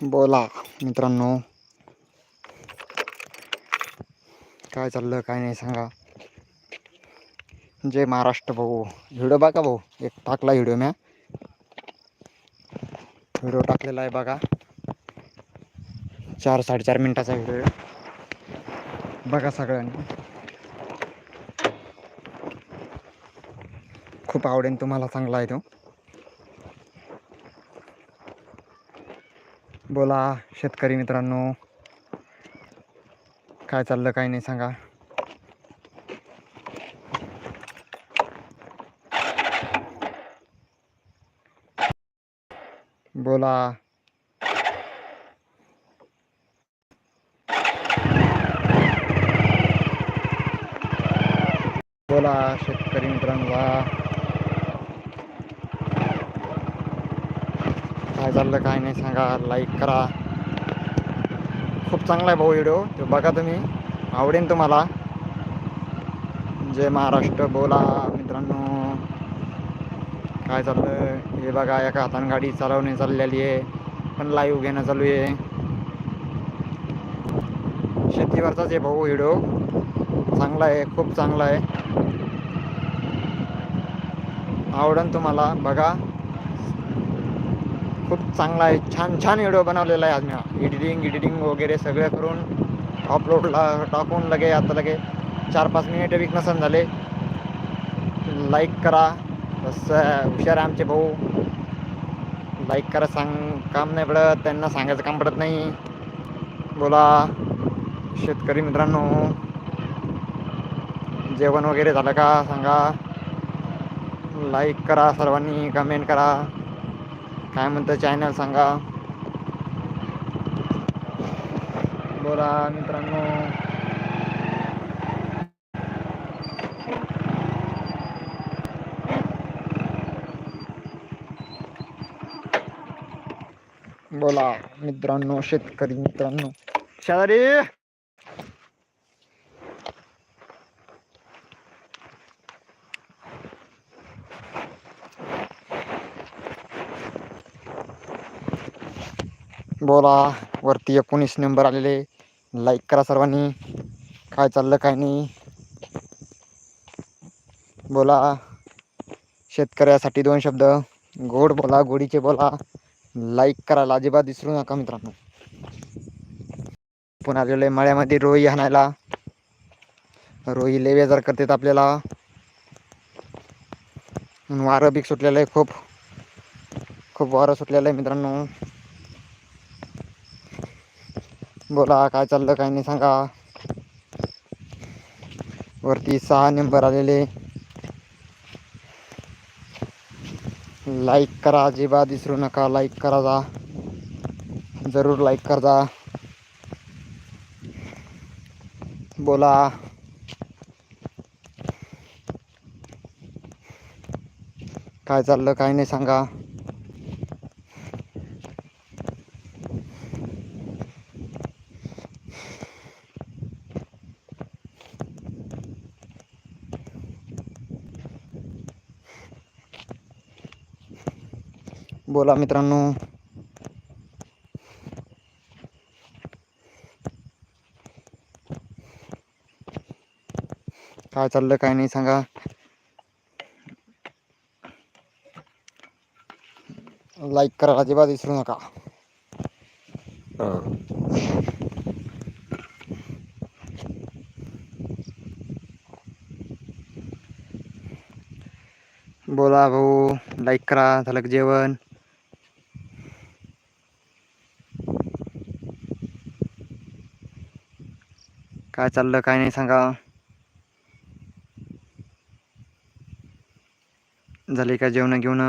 बोला मित्रांनो. काय चाललं काय नाही सांगा. जय महाराष्ट्र भाऊ. व्हिडिओ बघा भाऊ एक टाकला व्हिडिओ म्या. व्हिडिओ टाकलेला आहे बघा. चार साडेचार मिनटाचा व्हिडिओ बघा सगळ्यांनी. खूप आवडेल तुम्हाला चांगला आहे तो. बोला शेतकरी मित्रांनो. काय चाललं काय नाही सांगा. बोला. बोला शेतकरी मित्रांनो काय चाललं काय नाही सांगा लाईक करा. खूप चांगला आहे भाऊ व्हिडिओ तो बघा तुम्ही. आवडेन तुम्हाला. जय महाराष्ट्र बोला मित्रांनो. काय चाललं? हे बघा एका हातानं गाडी चालवणे चाललेली आहे. पण लाईव्ह घेणं चालू आहे. शेतीवरचाच आहे भाऊ व्हिडिओ चांगला आहे खूप चांगला आहे. आवडन तुम्हाला बघा. खूप चांगला आहे. छान छान व्हिडिओ बनवलेला आहे आज मी. एडिटिंग एडिटिंग वगैरे सगळं करून अपलोडला टाकून लगे आता लगे चार पाच मिनिट वीक नसन झाले. लाईक करा. तसं हुशार आहे आमचे भाऊ. लाईक करा सांग काम नाही पडत. त्यांना सांगायचं काम पडत नाही. बोला शेतकरी मित्रांनो. जेवण वगैरे झालं का? सांगा. लाईक करा सर्वांनी कमेंट करा. काय म्हणतं चॅनल सांगा. बोला मित्रांनो. बोला मित्रांनो शेतकरी मित्रांनो. शेजारी! बोला वरती एकोणीस नंबर आलेले लाईक करा सर्वांनी. काय चाललं काय नाही. बोला. शेतकऱ्यासाठी दोन शब्द. गोड बोला गोडीचे बोला. लाईक करायला अजिबात विसरू नका मित्रांनो. पुन्हा आलेलो आहे मळ्यामध्ये रोई आणायला. रोई लय बेजार करतात आपल्याला. वारं बीक सुटलेलं आहे खूप. खूप वारं सुटलेलं आहे मित्रांनो. बोला काय चाललं काय नाही सांगा. वरती सहा नंबर आलेले. लाईक करा अजिबात विसरू नका. लाईक करा जा. जरूर लाईक कर जा बोला. काय चाललं काय नाही सांगा. बोला मित्रांनो. काय चाललं काय नाही सांगा. लाईक करा अजिबात विसरू नका. बोला भाऊ लाईक करा झालं जेवण? काय चाललं काय नाही सांगा. झाले का जेवण घेऊन